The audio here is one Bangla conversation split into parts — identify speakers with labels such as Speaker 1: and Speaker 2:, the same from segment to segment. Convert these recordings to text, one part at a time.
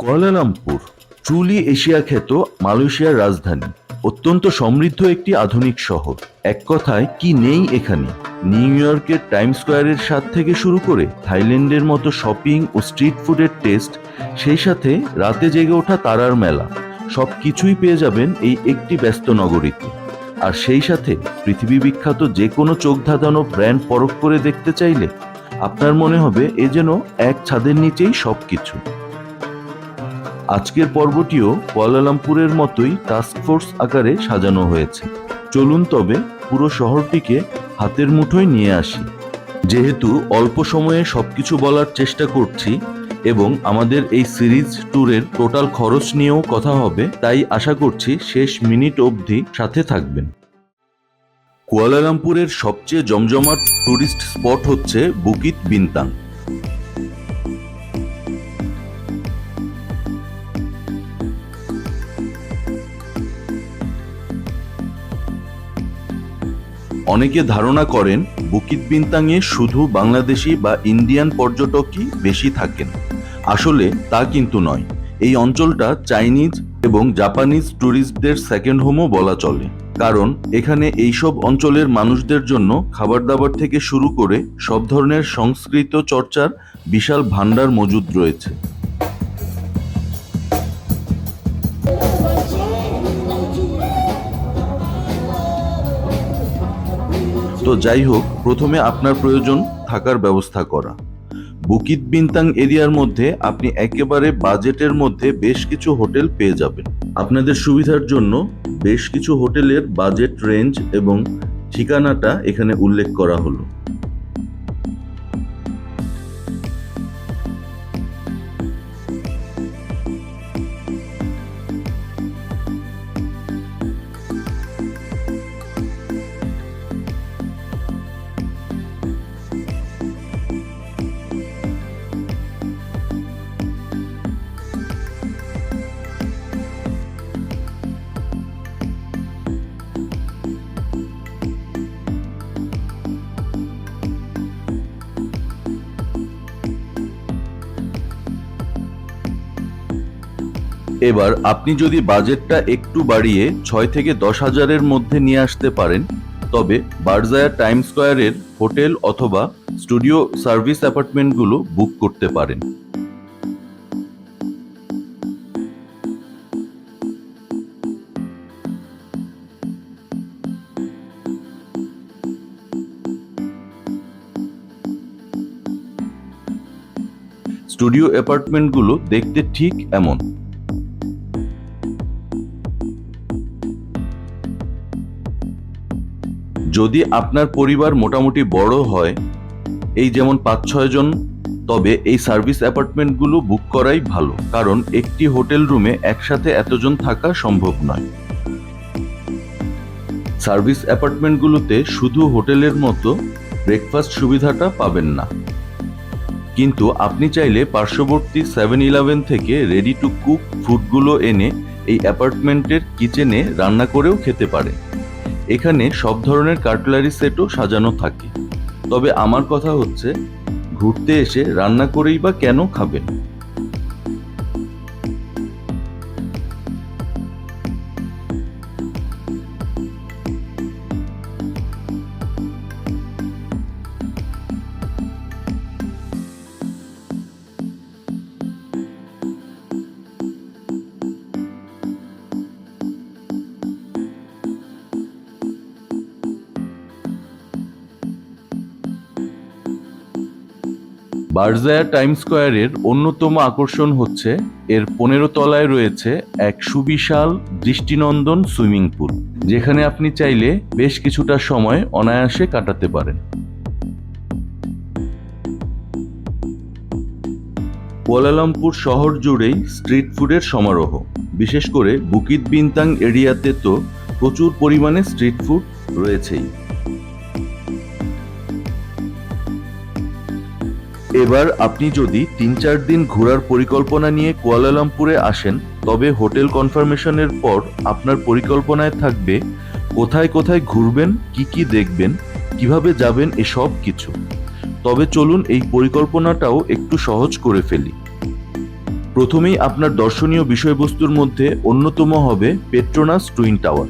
Speaker 1: কুয়ালালামপুর ট্রুলি এশিয়া খ্যাত মালয়েশিয়ার রাজধানী। অত্যন্ত সমৃদ্ধ একটি আধুনিক শহর। এক কথায়, কি নেই এখানে? নিউ ইয়র্কের টাইম স্কোয়ারের স্বাদ থেকে শুরু করে থাইল্যান্ডের মতো শপিং ও স্ট্রিট ফুডের টেস্ট, সেই সাথে রাতে জেগে ওঠা তারার মেলা। সব কিছুই পেয়ে যাবেন এই একটি ব্যস্ত নগরীতে। আর সেই সাথে পৃথিবী বিখ্যাত যে কোনো চোখ ধাঁধানো ব্র্যান্ড পরখ করে দেখতে চাইলে, আপনার মনে হবে এ যেন এক ছাদের নিচেই সব কিছু আজকের পর্বটিও কুয়ালালামপুরের মতোই টাস্কফোর্স আকারে সাজানো হয়েছে। চলুন তবে পুরো শহরটিকে হাতের মুঠোয় নিয়ে আসি। যেহেতু অল্প সময়ে সবকিছু বলার চেষ্টা করছি এবং আমাদের এই সিরিজ ট্যুরের টোটাল খরচ নিয়েও কথা হবে, তাই আশা করছি শেষ মিনিট অবধি সাথে থাকবেন। কুয়ালালামপুরের সবচেয়ে জমজমাট ট্যুরিস্ট স্পট হচ্ছে বুকিত বিনতাং অনেকে ধারণা করেন বুকিত বিনতাংয়ে শুধু বাংলাদেশি বা ইন্ডিয়ান পর্যটকই বেশি থাকেন। আসলে তা কিন্তু নয়। এই অঞ্চলটা চাইনিজ এবং জাপানিজ ট্যুরিস্টদের সেকেন্ড হোমও বলা চলে। কারণ এখানে এইসব অঞ্চলের মানুষদের জন্য খাবার দাবার থেকে শুরু করে সব ধরনের সংস্কৃত চর্চার বিশাল ভাণ্ডার মজুদ রয়েছে। তো যাই হোক, প্রথমে আপনার প্রয়োজন থাকার ব্যবস্থা করা। বুকিত বিনতাং এরিয়ার মধ্যে আপনি একেবারে বাজেটের মধ্যে বেশ কিছু হোটেল পেয়ে যাবেন। আপনাদের সুবিধার জন্য বেশ কিছু হোটেলের বাজেট রেঞ্জ এবং ঠিকানাটা এখানে উল্লেখ করা হলো। এবার আপনি যদি বাজেটটা একটু বাড়িয়ে ছয় থেকে দশ হাজারের মধ্যে নিয়ে আসতে পারেন, তবে বারজায়া টাইম স্কোয়ারের হোটেল অথবা স্টুডিও সার্ভিস অ্যাপার্টমেন্টগুলো বুক করতে পারেন। স্টুডিও অ্যাপার্টমেন্টগুলো দেখতে ঠিক এমন। যদি আপনার পরিবার মোটামুটি বড় হয়, এই যেমন পাঁচ ছয় জন, তবে এই সার্ভিস অ্যাপার্টমেন্টগুলো বুক করাই ভালো, কারণ একটি হোটেল রুমে একসাথে এতজন থাকা সম্ভব নয়। সার্ভিস অ্যাপার্টমেন্টগুলোতে শুধু হোটেলের মতো ব্রেকফাস্ট সুবিধাটা পাবেন না। কিন্তু আপনি চাইলে পার্শ্ববর্তী সেভেন ইলেভেন থেকে রেডি টু কুক ফুডগুলো এনে এই অ্যাপার্টমেন্টের কিচেনে রান্না করেও খেতে পারে। এখানে সব ধরনের কাটলারি সেটও সাজানো থাকে। তবে আমার কথা হচ্ছে, ঘুরতে এসে রান্না করেই বা কেন খাবেন? বারজায়া টাইম স্কোয়ারের অন্যতম আকর্ষণ হচ্ছে, এর পনেরো তলায় রয়েছে এক সুবিশাল দৃষ্টিনন্দন সুইমিং পুল, যেখানে আপনি চাইলে বেশ কিছুটা সময় অনায়াসে কাটাতে পারেন। কুয়ালালামপুর শহর জুড়েই স্ট্রিট ফুডের সমারোহ, বিশেষ করে বুকিত বিনতাং এরিয়াতে তো প্রচুর পরিমাণে স্ট্রিট ফুড রয়েছেই। এবার আপনি যদি তিন চার দিন ঘোরার পরিকল্পনা নিয়ে কুয়ালালামপুরে আসেন, তবে হোটেল কনফার্মেশনের পর আপনার পরিকল্পনায় থাকবে কোথায় কোথায় ঘুরবেন, কি কি দেখবেন, কীভাবে যাবেন এসব কিছু। তবে চলুন এই পরিকল্পনাটাও একটু সহজ করে ফেলি। প্রথমেই আপনার দর্শনীয় বিষয়বস্তুর মধ্যে অন্যতম হবে পেট্রোনাস টুইন টাওয়ার।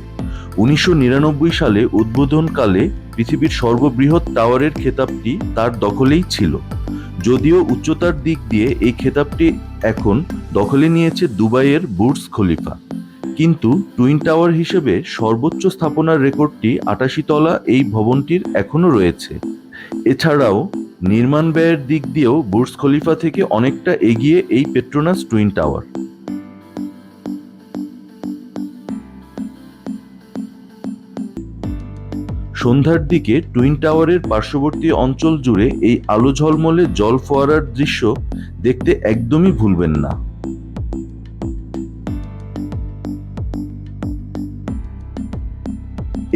Speaker 1: উনিশশো নিরানব্বই সালে উদ্বোধনকালে পৃথিবীর সর্ববৃহৎ টাওয়ারের খেতাবটি তার দখলেই ছিল। যদিও উচ্চতার দিক দিয়ে এই খেতাবটি এখন দখলে নিয়েছে দুবাইয়ের বুর্জ খলিফা। কিন্তু টুইন টাওয়ার হিসেবে সর্বোচ্চ স্থাপনার রেকর্ডটি আটাশি তলা এই ভবনটির এখনও রয়েছে। এছাড়াও নির্মাণ ব্যয়ের দিক দিয়েও বুর্জ খলিফা থেকে অনেকটা এগিয়ে এই পেট্রোনাস টুইন টাওয়ার। সন্ধ্যার দিকে টুইন টাওয়ারের পার্শ্ববর্তী অঞ্চল জুড়ে এই আলো ঝলমলে জল ফোয়ারার দৃশ্য দেখতে একদমই ভুলবেন না।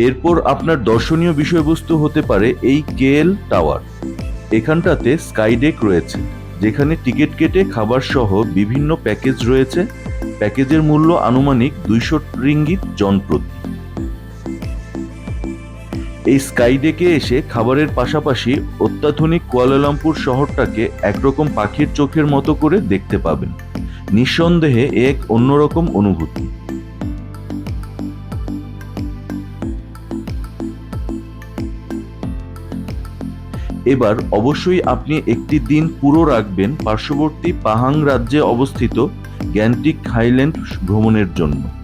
Speaker 1: এরপর আপনার দর্শনীয় বিষয়বস্তু হতে পারে এই কেএল টাওয়ার। এখানটাতে স্কাইডেক রয়েছে, যেখানে টিকিট কেটে খাবার সহ বিভিন্ন প্যাকেজ রয়েছে। প্যাকেজের মূল্য আনুমানিক দুইশো রিঙ্গিত জনপ্রতি এই স্কাইডেকে এসে খাবারের পাশাপাশি অত্যাধুনিক কুয়ালালামপুর শহরটাকে একরকম পাখির চোখের মতো করে দেখতে পাবেন। নিঃসন্দেহে এক অন্যরকম অনুভূতি। এবার অবশ্যই আপনি একটি দিন পুরো রাখবেন পার্শ্ববর্তী পাহাং রাজ্যে অবস্থিত গ্যান্টিক হাইল্যান্ড ভ্রমণের জন্য।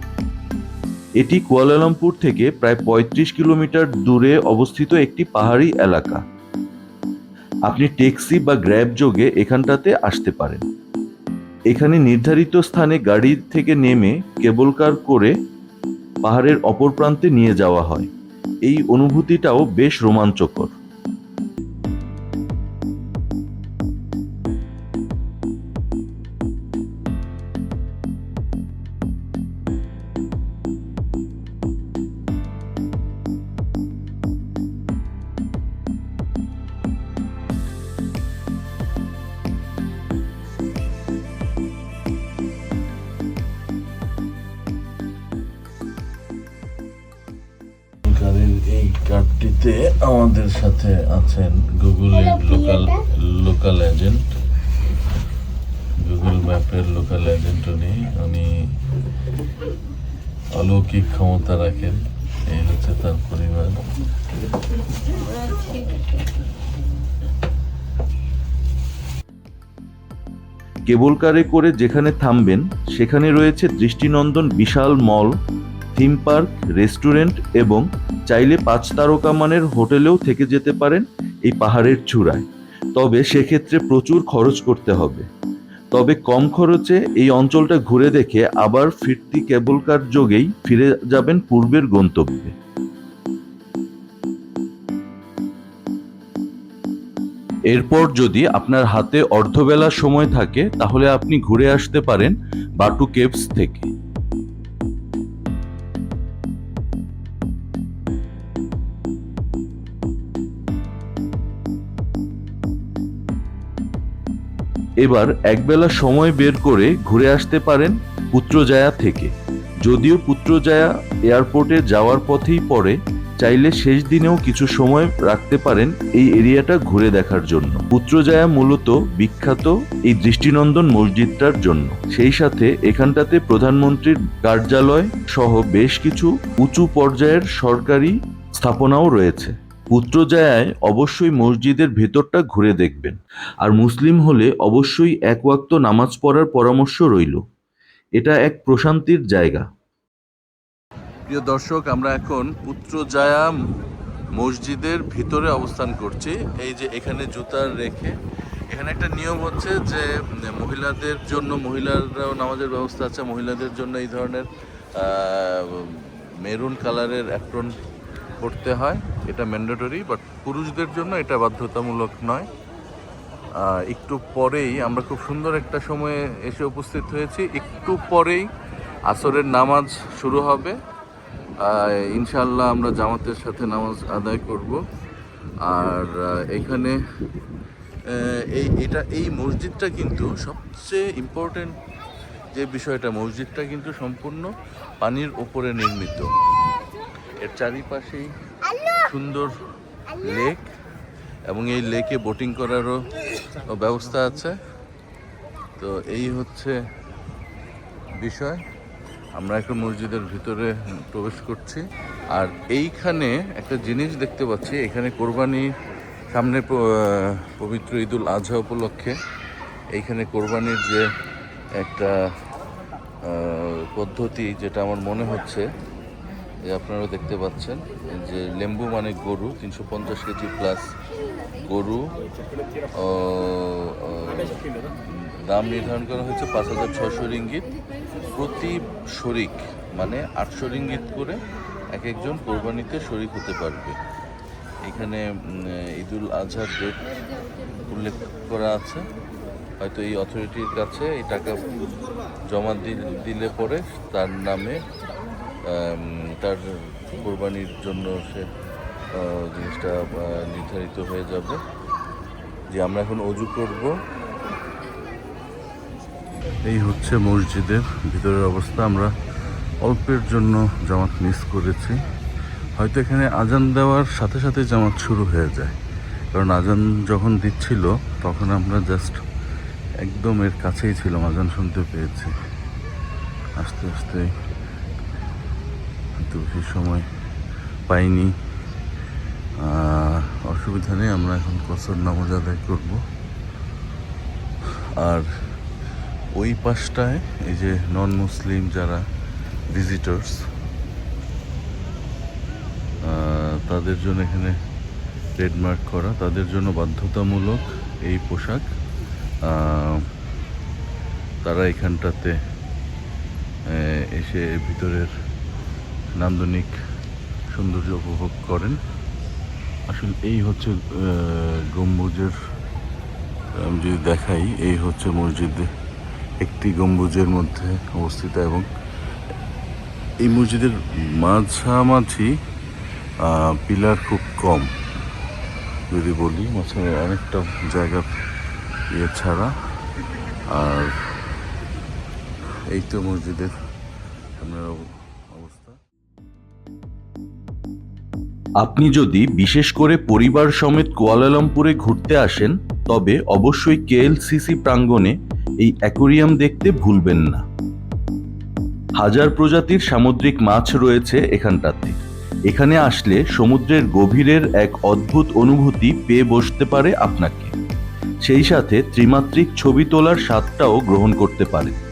Speaker 1: এটি কুয়ালালামপুর থেকে প্রায় ৩৫ কিলোমিটার দূরে অবস্থিত একটি পাহাড়ি এলাকা। আপনি ট্যাক্সি বা গ্র্যাব যোগে এখানটাতে আসতে পারেন। এখানে নির্ধারিত স্থানে গাড়ি থেকে নেমে কেবল কার করে পাহাড়ের অপর প্রান্তে নিয়ে যাওয়া হয়। এই অনুভূতিটাও বেশ রোমাঞ্চকর।
Speaker 2: কার্ডটিতে আমাদের সাথে আছেন গুগলের লোকাল লোকাল এজেন্ট গুগল ম্যাপের লোকাল এজেন্ট উনি। উনি অলৌকিক ক্ষমতা রাখেন। এই হচ্ছে তার পরিবার।
Speaker 1: কেবল কারে করে যেখানে থামবেন সেখানে রয়েছে দৃষ্টিনন্দন বিশাল মল থিম পার্ক, রেস্টুরেন্ট এবং চাইলে পাঁচ তারকা মানের হোটেলেও থেকে যেতে পারেন এই পাহাড়ের চূড়ায়। তবে সেক্ষেত্রে প্রচুর খরচ করতে হবে। তবে কম খরচে এই অঞ্চলটা ঘুরে দেখে আবার ফিরতি কেবল কার যোগেই ফিরে যাবেন পূর্বের গন্তব্যে। এরপর যদি আপনার হাতে অর্ধবেলা সময় থাকে, তাহলে আপনি ঘুরে আসতে পারেন বাটু কেভস থেকে। এবার একবেলা সময় বের করে ঘুরে আসতে পারেন পুত্রজায়া থেকে। যদিও পুত্রজায়া এয়ারপোর্টে যাওয়ার পথেই পড়ে, চাইলে শেষ দিনেও কিছু সময় রাখতে পারেন এই এরিয়াটা ঘুরে দেখার জন্য। পুত্রজায়া মূলত বিখ্যাত এই দৃষ্টিনন্দন মসজিদটার জন্য। সেই সাথে এখানটাতে প্রধানমন্ত্রীর কার্যালয় সহ বেশ কিছু উঁচু পর্যায়ের সরকারি স্থাপনাও রয়েছে। পুত্রজায়ায় অবশ্যই মসজিদের ভেতরটা ঘুরে দেখবেন। আর মুসলিম হলে অবশ্যই এক ওয়াক্ত নামাজ পড়ার পরামর্শ রইল। এটা এক প্রশান্তির জায়গা। প্রিয় দর্শক, আমরা এখন পুত্রজায়া মসজিদের ভিতরে অবস্থান করছি। এই যে এখানে জুতা রেখে। এখানে একটা নিয়ম হচ্ছে যে, মহিলাদের জন্য মহিলারাও নামাজের ব্যবস্থা আছে। মহিলাদের জন্য এই ধরনের মেরুন কালারের অ্যাপ্রন পড়তে হয়, এটা ম্যান্ডেটরি বাট পুরুষদের জন্য এটা বাধ্যতামূলক নয়। একটু পরেই আমরা খুব সুন্দর একটা সময়ে এসে উপস্থিত হয়েছি। একটু পরেই আসরের নামাজ শুরু হবে। ইনশাল্লাহ আমরা জামাতের সাথে নামাজ আদায় করব। আর এখানে এই, এটা, এই মসজিদটা কিন্তু সবচেয়ে ইম্পর্টেন্ট যে বিষয়টা, মসজিদটা কিন্তু সম্পূর্ণ পানির ওপরে নির্মিত। এর চারিপাশেই সুন্দর লেক এবং এই লেকে বোটিং করারও ব্যবস্থা আছে। তো এই হচ্ছে
Speaker 2: বিষয়। আমরা এখন মসজিদের ভিতরে প্রবেশ করছি। আর এইখানে একটা জিনিস দেখতে পাচ্ছি এখানে কোরবানি সামনে পবিত্র ঈদুল আজহা উপলক্ষে এইখানে কোরবানির যে একটা পদ্ধতি যেটা আমার মনে হচ্ছে আপনারা দেখতে পাচ্ছেন যে লেম্বু মানে গরু, তিনশো পঞ্চাশ কেজি প্লাস গরু দাম নির্ধারণ করা হয়েছে পাঁচ হাজার ছশো রিঙ্গিত। প্রতি শরিক মানে আটশো রিঙ্গিত করে এক একজন কোরবানিতে শরিক হতে পারবে। এখানে ঈদুল আজহার ডেট উল্লেখ করা আছে। হয়তো এই অথরিটির কাছে এই টাকা জমা দিলে পরে তার নামে তার কোরবানির জন্য সে জিনিসটা নির্ধারিত হয়ে যাবে। যে আমরা এখন অজু করব। এই হচ্ছে মসজিদের ভিতরের অবস্থা। আমরা অল্পের জন্য জামাত মিস করেছি। হয়তো এখানে আজান দেওয়ার সাথে সাথে জামাত শুরু হয়ে যায়। কারণ আজান যখন দিচ্ছিল, তখন আমরা জাস্ট একদম এর কাছেই ছিলাম। আজান শুনতে পেয়েছি। আস্তে আস্তে হয়তো বেশি সময় পাইনি। অসুবিধা নেই, আমরা এখন কসর নামাজ আদায় করব। আর ওই পাশটায় এই যে নন মুসলিম যারা ভিজিটর্স তাদের জন্য এখানে ট্রেডমার্ক করা। তাদের জন্য বাধ্যতামূলক এই পোশাক। তারা এখানটাতে এসে ভিতরের নান্দনিক সৌন্দর্য উপভোগ করেন। আসলে এই হচ্ছে গম্বুজের, আমি যদি দেখাই, এই হচ্ছে মসজিদ। একটি গম্বুজের মধ্যে অবস্থিত এবং এই মসজিদের মাঝামাঝি পিলার খুব কম। যদি বলি, মাঝখানে অনেকটা জায়গা ইয়ে ছাড়া। আর এই তো মসজিদের সামনের
Speaker 1: আপনি যদি বিশেষ করে পরিবার সমেত কুয়ালালামপুরে ঘুরতে আসেন, তবে অবশ্যই কেএলসিসি প্রাঙ্গণে এই অ্যাকোরিয়াম দেখতে ভুলবেন না। হাজার প্রজাতির সামুদ্রিক মাছ রয়েছে এখানটাতে। এখানে আসলে সমুদ্রের গভীরের এক অদ্ভুত অনুভূতি পেয়ে বসতে পারে আপনাকে। সেই সাথে ত্রিমাত্রিক ছবি তোলার স্বাদটাও গ্রহণ করতে পারে।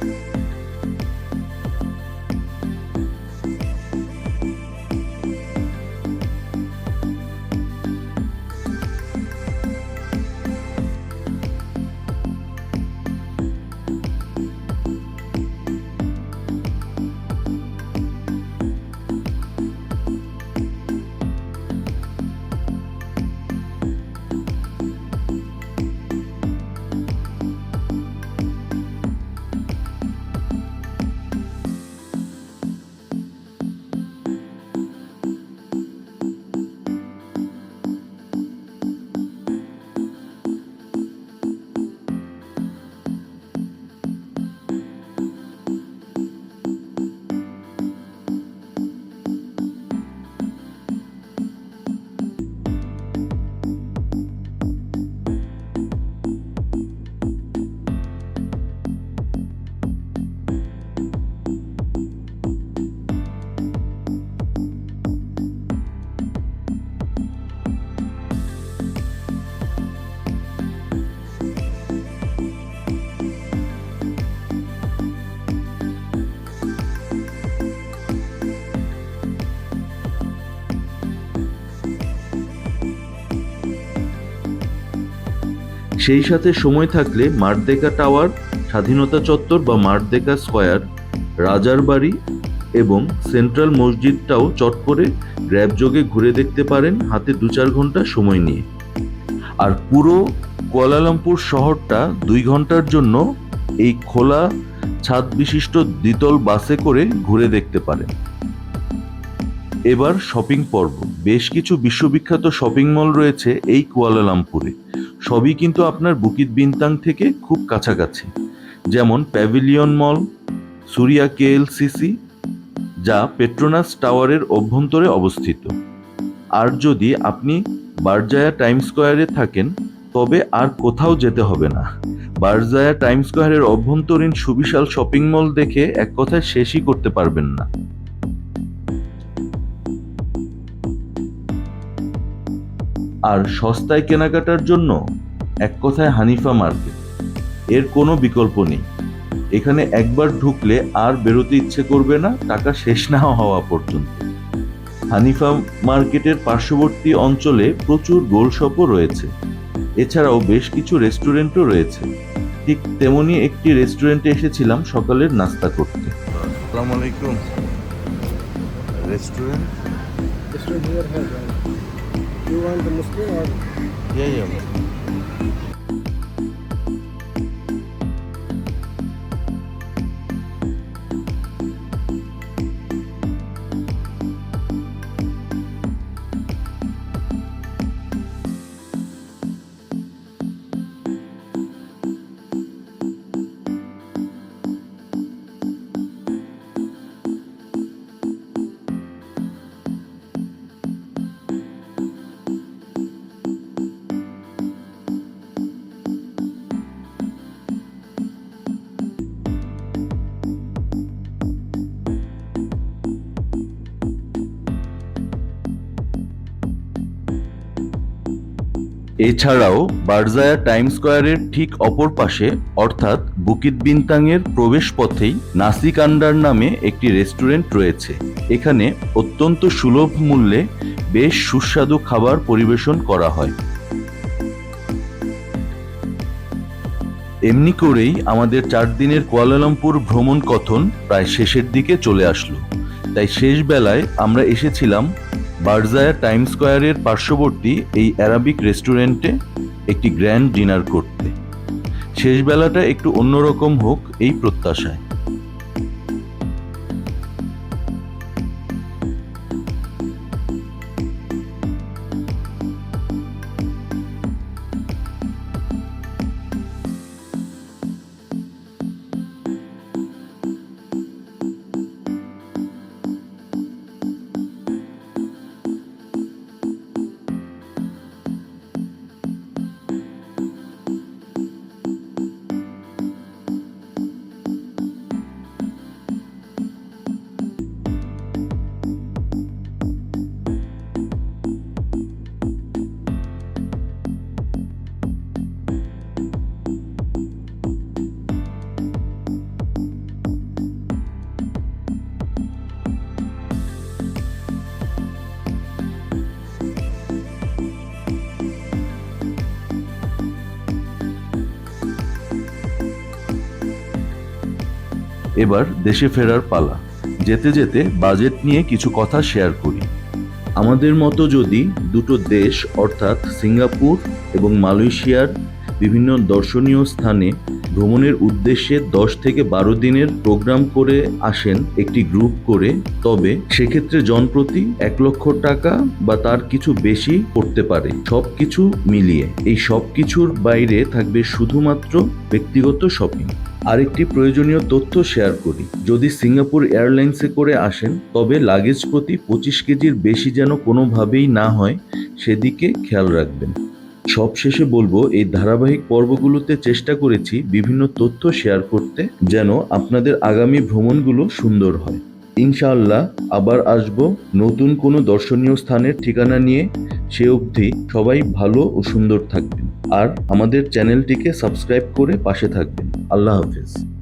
Speaker 1: সেই সাথে সময় থাকলে মারদেকা টাওয়ার, স্বাধীনতা চত্বর বা মারদেকা স্কয়ার, রাজার বাড়ি এবং সেন্ট্রাল মসজিদটাও চট করে গ্র্যাব যোগে ঘুরে দেখতে পারেন হাতে দু চার ঘণ্টা সময় নিয়ে। আর পুরো কুয়ালালামপুর শহরটা দুই ঘণ্টার জন্য এই খোলা ছাদ বিশিষ্ট দ্বিতল বাসে করে ঘুরে দেখতে পারেন। এবার শপিং পর্ব। বেশ কিছু বিশ্ববিখ্যাত শপিং মল রয়েছে এই কুয়ালালামপুরে। সবই কিন্তু আপনার বুকিত বিনতাং থেকে খুব কাছাকাছি। যেমন প্যাভিলিয়ন মল, সুরিয়া কেএলসিসি, যা পেট্রোনাস টাওয়ারের অভ্যন্তরে অবস্থিত। আর যদি আপনি বারজায়া টাইম স্কোয়ারে থাকেন, তবে আর কোথাও যেতে হবে না। বারজায়া টাইম স্কোয়ারের অভ্যন্তরীণ সুবিশাল শপিং মল দেখে এক কথায় শেষই করতে পারবেন না। আর সস্তায় কেনাকাটার জন্য এক কথায় হানিফা মার্কেট। এর কোনো বিকল্প নেই। এখানে একবার ঢুকলে আর বেরোতে ইচ্ছে করবে না টাকা শেষ না হওয়া পর্যন্ত। হানিফা মার্কেটের পার্শ্ববর্তী অঞ্চলে প্রচুর গোল শপও রয়েছে। এছাড়াও বেশ কিছু রেস্টুরেন্টও রয়েছে। ঠিক তেমনি একটি রেস্টুরেন্টে এসেছিলাম সকালের নাস্তা করতে।
Speaker 2: আসসালামু আলাইকুম। Restaurant?
Speaker 3: You want the Muslim or?
Speaker 2: Yeah, yeah.
Speaker 1: এছাড়াও বারজায়া টাইম স্কোয়ারের ঠিক অপর পাশে, অর্থাৎ বুকিত বিনতাংয়ের প্রবেশ পথেই নাসিকান্ডার নামে একটি রেস্টুরেন্ট রয়েছে। এখানে অত্যন্ত সুলভ মূল্যে বেশ সুস্বাদু খাবার পরিবেশন করা হয়। এমনি করেই আমাদের চার দিনের কুয়ালালামপুর ভ্রমণ কথন প্রায় শেষের দিকে চলে আসলো। তাই শেষ বেলায় আমরা এসেছিলাম বারজায়া টাইম স্কোয়ারের পার্শ্ববর্তী এই অ্যারাবিক রেস্টুরেন্টে একটি গ্র্যান্ড ডিনার করতে। শেষ বেলাটা একটু অন্যরকম হোক এই প্রত্যাশায়। এবার দেশে ফেরার পালা। যেতে যেতে বাজেট নিয়ে কিছু কথা শেয়ার করি। আমাদের মতো যদি দুটো দেশ, অর্থাৎ সিঙ্গাপুর এবং মালয়েশিয়ার বিভিন্ন দর্শনীয় স্থানে ভ্রমণের উদ্দেশ্যে দশ থেকে বারো দিনের প্রোগ্রাম করে আসেন একটি গ্রুপ করে। তবে সেক্ষেত্রে জনপ্রতি এক লক্ষ টাকা বা তার কিছু বেশি পড়তে পারে। সব কিছু মিলিয়ে। এই সব কিছুর বাইরে থাকবে শুধুমাত্র ব্যক্তিগত শপিং। আরেকটি প্রয়োজনীয় তথ্য শেয়ার করি। যদি সিঙ্গাপুর এয়ারলাইন্সে করে আসেন, তবে লাগেজ প্রতি পঁচিশ কেজির বেশি যেন কোনোভাবেই না হয়, সেদিকে খেয়াল রাখবেন। সবশেষে বলব, এই ধারাবাহিক পর্বগুলোতে চেষ্টা করেছি বিভিন্ন তথ্য শেয়ার করতে যেন আপনাদের আগামী ভ্রমণগুলো সুন্দর হয়। ইনশাআল্লাহ আবার আসব নতুন কোনো দর্শনীয় স্থানের ঠিকানা নিয়ে। সে অবধি সবাই ভালো ও সুন্দর থাকবেন। আর আমাদের চ্যানেলটিকে সাবস্ক্রাইব করে পাশে থাকবেন। আল্লাহ হাফেজ।